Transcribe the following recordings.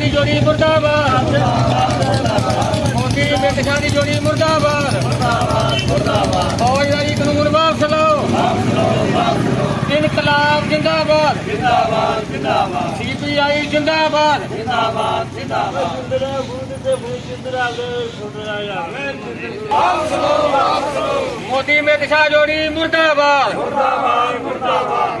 ਦੀ ਜੋੜੀ ਮੁਰਦਾਬਾਦ। ਮੋਦੀ ਅਮਿਤ ਸ਼ਾਹ ਦੀ ਜੋੜੀ ਮੁਰਦਾਬਾਦ। ਫੌਜਦਾਰੀ ਕਾਨੂੰਨ ਵਾਪਸ ਲਓ। ਇਨਕਲਾਬ ਜਿੰਦਾਬਾਦ। ਜਿੰਦਾਬਾਦ ਜਿੰਦਾਬਾਦ ਸੀਪੀਆਈ ਜਿੰਦਾਬਾਦ। ਮੋਦੀ ਅਮਿਤ ਸ਼ਾਹ ਜੋੜੀ ਮੁਰਦਾਬਾਦ ਮੁਰਦਾਬਾਦ ਮੁਰਦਾਬਾਦ।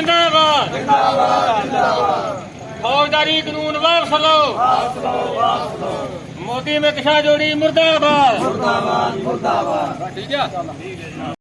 ਜਿੰਦਾਬਾਦ। ਜਿੰਦਾਬਾਦ ਜਿੰਦਾਬਾਦ। ਫੌਜਦਾਰੀ ਕਾਨੂੰਨ ਵਾਪਸ ਲਓ। ਵਾਪਸ ਲਓ ਵਾਪਸ ਲਓ। ਮੋਦੀ ਸ਼ਾਹ ਜੋੜੀ ਮੁਰਦਾਬਾਦ। ਮੁਰਦਾਬਾਦ ਮੁਰਦਾਬਾਦ। ਠੀਕ ਆ।